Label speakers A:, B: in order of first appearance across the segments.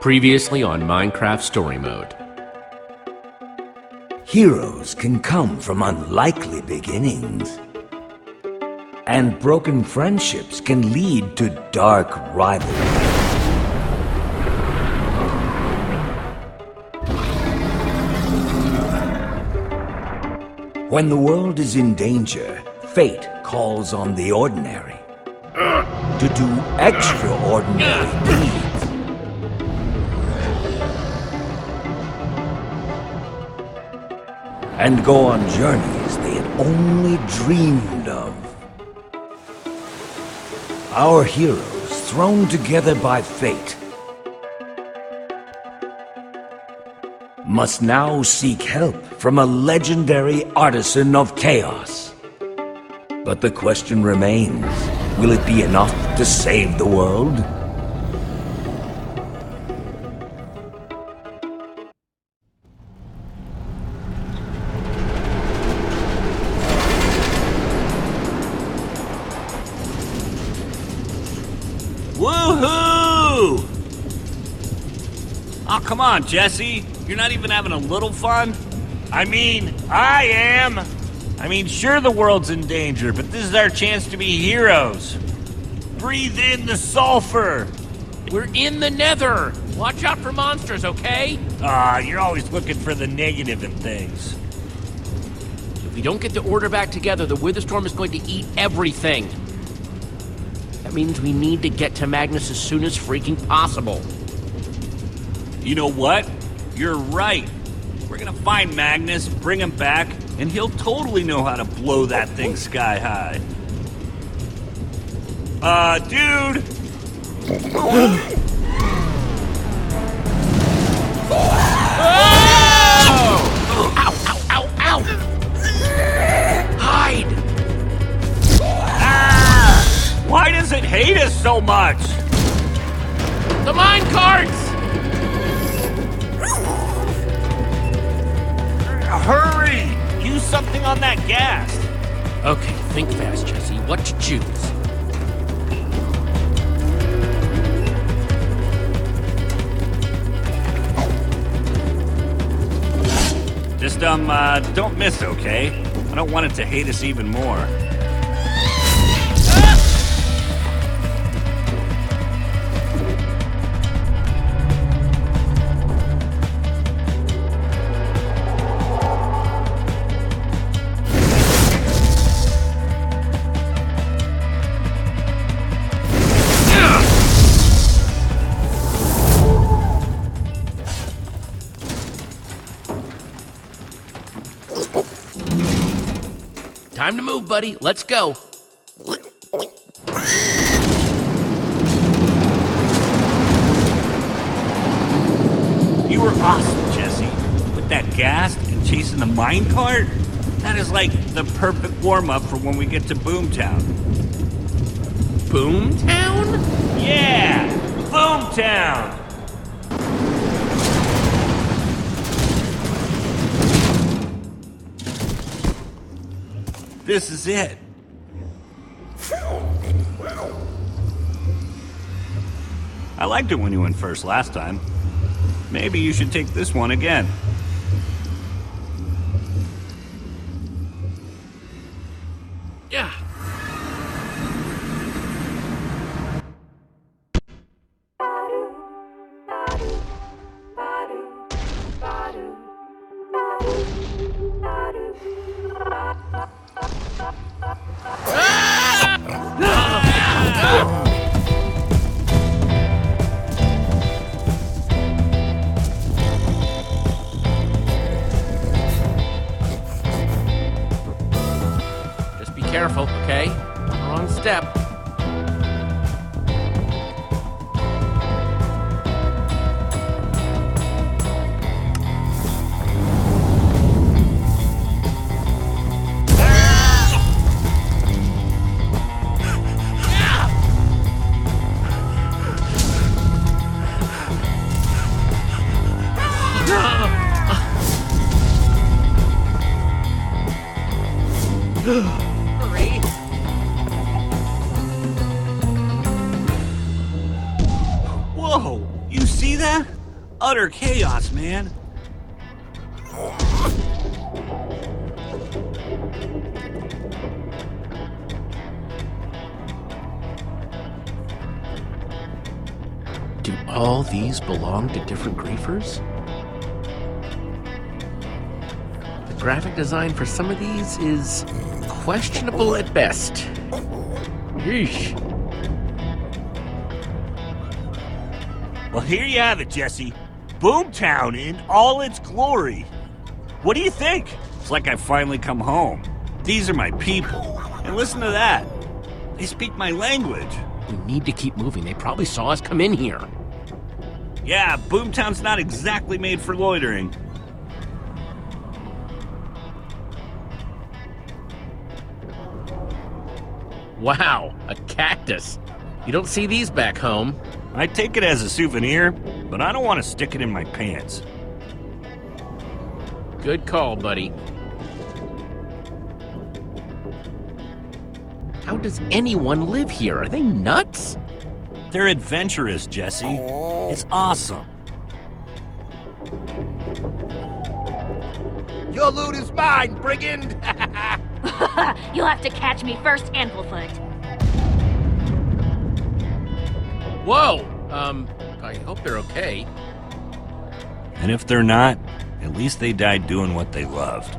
A: Previously on Minecraft Story Mode.
B: Heroes can come from unlikely beginnings. And broken friendships can lead to dark rivalry. When the world is in danger, fate calls on the ordinary to do extraordinary deeds. And go on journeys they had only dreamed of. Our heroes, thrown together by fate, must now seek help from a legendary artisan of chaos. But the question remains, will it be enough to save the world?
C: Woohoo! Oh, come on, Jesse. You're not even having a little fun? I mean, I am. I mean, sure, the world's in danger, but this is our chance to be heroes. Breathe in the sulfur.
D: We're in the nether. Watch out for monsters, okay?
C: Ah, you're always looking for the negative in things.
D: If we don't get the order back together, the Witherstorm is going to eat everything. That means we need to get to Magnus as soon as freaking possible.
C: You know what? You're right. We're gonna find Magnus, bring him back, and he'll totally know how to blow that thing sky high. Uh, dude! so much?
D: The mine carts!
C: Hurry! Use something on that gas.
D: Okay, think fast, Jesse. What to choose?
C: Just, um, uh, don't miss, okay? I don't want it to hate us even more.
D: Time to move, buddy. Let's go.
C: You were awesome, Jesse. With that gas and chasing the minecart? That is like the perfect warm-up for when we get to Boomtown.
D: Boomtown?
C: Yeah! Boomtown! This is it. I liked it when you went first last time. Maybe you should take this one again.
D: Yeah. Careful, okay? Wrong step.
C: Man.
D: Do all these belong to different griefers? The graphic design for some of these is questionable at best. Yeesh.
C: Well, here you have it, Jesse. Boomtown in all its glory. What do you think? It's like I finally come home. These are my people. And listen to that. They speak my language.
D: We need to keep moving. They probably saw us come in here.
C: Yeah, Boomtown's not exactly made for loitering.
D: Wow, a cactus. You don't see these back home.
C: I take it as a souvenir, but I don't want to stick it in my pants.
D: Good call, buddy. How does anyone live here? Are they nuts?
C: They're adventurous, Jesse. It's awesome.
E: Your loot is mine, brigand!
F: You'll have to catch me first, Anklefoot.
D: Whoa! Um, I hope they're okay.
C: And if they're not, at least they died doing what they loved.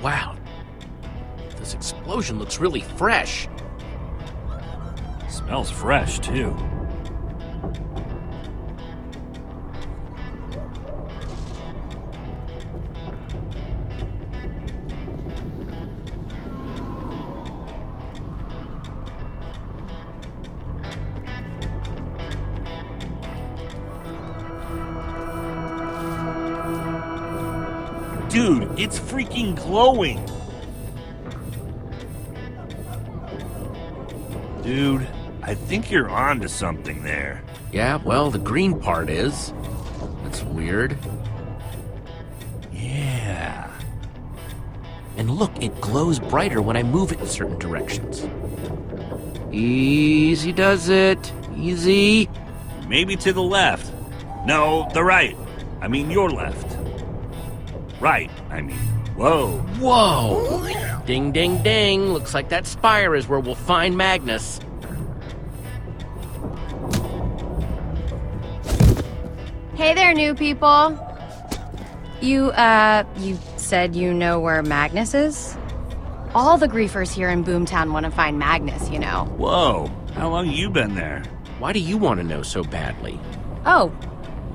D: Wow. This explosion looks really fresh.
C: Smells fresh, too. Dude, it's freaking glowing. Dude, I think you're onto something there.
D: Yeah, well, the green part is. That's weird.
C: Yeah.
D: And look, it glows brighter when I move it in certain directions. Easy does it. Easy.
C: Maybe to the left. No, the right. I mean, your left. Right, I mean. Whoa.
D: Whoa! Ding, ding, ding. Looks like that spire is where we'll find Magnus.
G: Hey there, new people. You, uh, you said you know where Magnus is? All the griefers here in Boomtown want to find Magnus, you know.
C: Whoa. How long you been there?
D: Why do you want to know so badly?
G: Oh,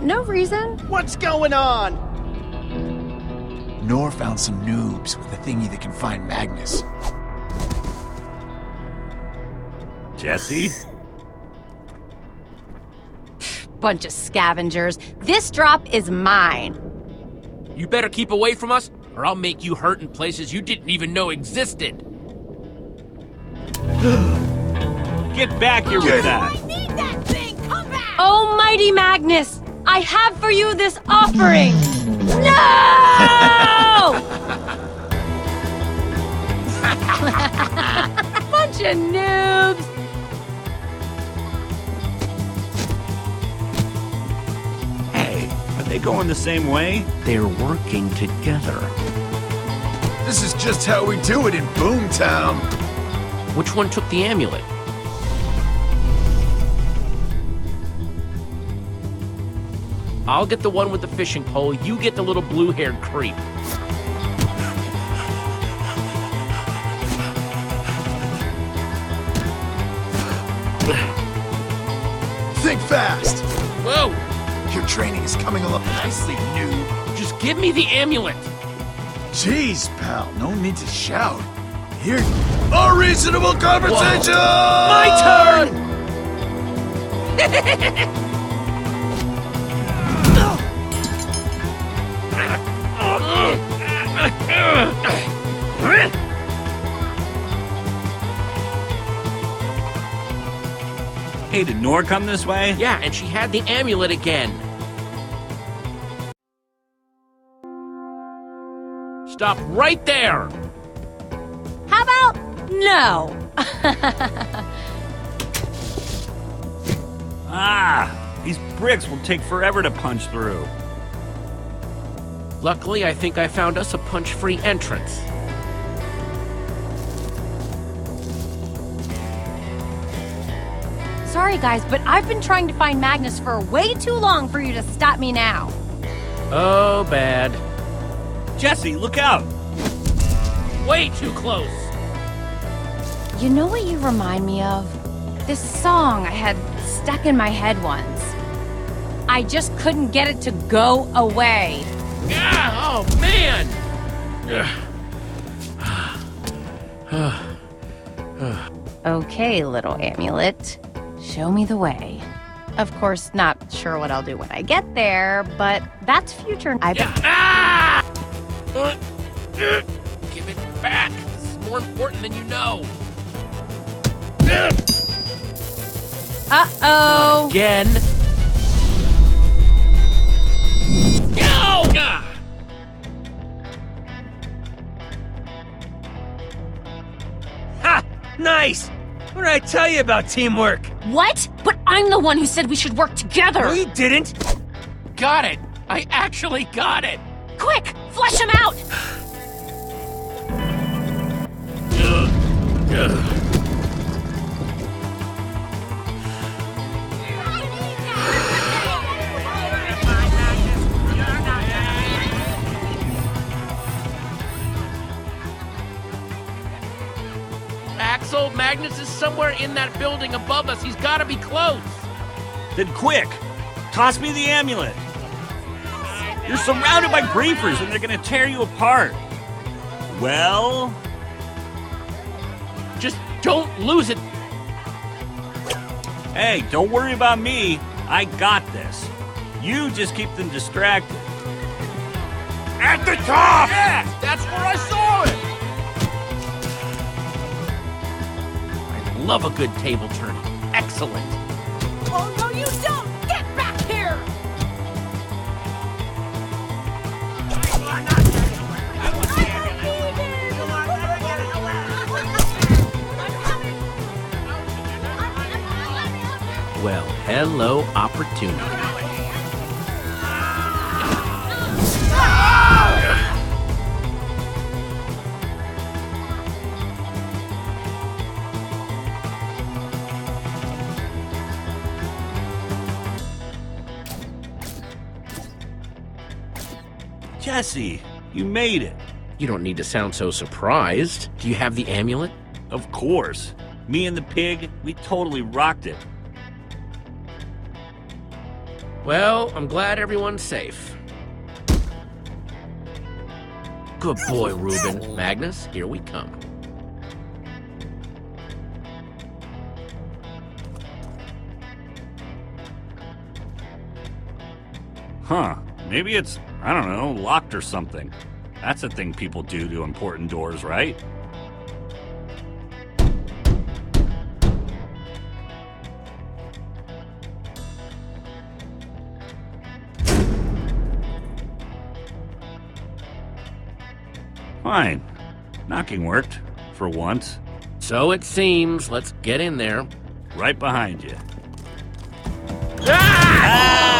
G: no reason.
E: What's going on?
H: Nor found some noobs with a thingy that can find Magnus.
C: Jesse?
G: Bunch of scavengers. This drop is mine.
D: You better keep away from us, or I'll make you hurt in places you didn't even know existed.
C: Get back here with that.
F: need that thing! Come back!
G: Almighty Magnus, I have for you this offering. No! Bunch of noobs.
C: Hey, are they going the same way?
D: They're working together.
H: This is just how we do it in Boomtown.
D: Which one took the amulet? I'll get the one with the fishing pole, you get the little blue haired creep.
H: Think fast.
D: Whoa!
H: Your training is coming along nicely, noob.
D: Just give me the amulet!
H: Jeez, pal, no need to shout. Here, a reasonable conversation.
D: My turn!
C: Hey, did Nor come this way?
D: Yeah, and she had the amulet again. Stop right there!
G: How about No!
C: Ah, these bricks will take forever to punch through.
D: Luckily, I think I found us a punch-free entrance.
G: Sorry, guys, but I've been trying to find Magnus for way too long for you to stop me now.
D: Oh, bad.
C: Jesse, look out!
D: Way too close.
G: You know what you remind me of? This song I had stuck in my head once. I just couldn't get it to go away.
D: Ah, oh, man!
G: Okay, little amulet. Show me the way. Of course, not sure what I'll do when I get there, but that's future. I bet.
D: Ah! Uh, uh, Give it back. This is more important than you know.
G: Uh oh.
D: Again. Go! Ah!
E: Ha! Nice! What did I tell you about teamwork?
F: What? But I'm the one who said we should work together.
E: No, you didn't!
D: Got it. I actually got it.
F: Quick, flush him out.
D: Axel, Magnus is somewhere in that building above us. He's got to be close.
C: Then quick, toss me the amulet. You're surrounded by griefers and they're gonna tear you apart. Well,
D: Just don't lose it.
C: hey, don't worry about me. I got this. You just keep them distracted. At the top!
D: Yeah, that's where I saw love a good table turning. Excellent.
F: Oh no, you don't! Get back here!
D: Well, hello, opportunity.
C: Jesse, you made it.
D: You don't need to sound so surprised. Do you have the amulet?
C: Of course. Me and the pig, we totally rocked it.
D: Well, I'm glad everyone's safe. Good boy, Reuben. Magnus, here we come.
C: Huh. Maybe it's, I don't know, locked or something. That's a thing people do to important doors, right? Fine. Knocking worked. For once.
D: So it seems. Let's get in there.
C: Right behind you.
D: Ah!